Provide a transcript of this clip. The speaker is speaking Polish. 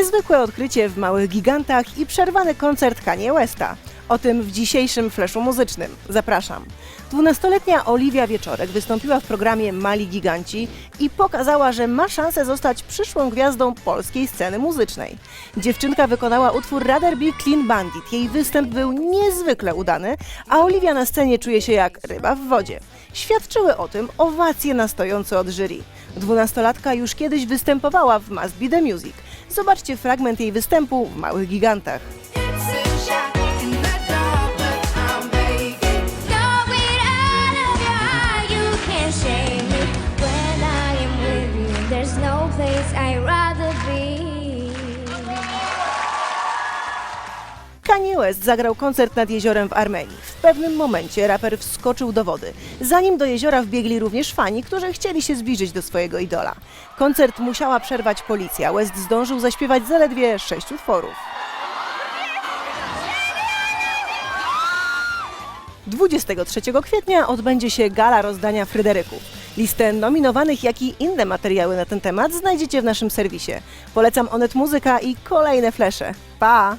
Niezwykłe odkrycie w Małych Gigantach i przerwany koncert Kanye Westa. O tym w dzisiejszym fleszu muzycznym. Zapraszam. 12-letnia Oliwia Wieczorek wystąpiła w programie Mali Giganci i pokazała, że ma szansę zostać przyszłą gwiazdą polskiej sceny muzycznej. Dziewczynka wykonała utwór Rather Be Clean Bandit. Jej występ był niezwykle udany, a Oliwia na scenie czuje się jak ryba w wodzie. Świadczyły o tym owacje na od jury. Dwunastolatka już kiedyś występowała w Must Be The Music. Zobaczcie fragment jej występu w Małych Gigantach. A shot Kanye West zagrał koncert nad jeziorem w Armenii. W pewnym momencie raper wskoczył do wody. Zanim do jeziora wbiegli również fani, którzy chcieli się zbliżyć do swojego idola. Koncert musiała przerwać policja. West zdążył zaśpiewać zaledwie sześć utworów. 23 kwietnia odbędzie się gala rozdania Fryderyków. Listę nominowanych, jak i inne materiały na ten temat znajdziecie w naszym serwisie. Polecam Onet Muzyka i kolejne flesze. Pa!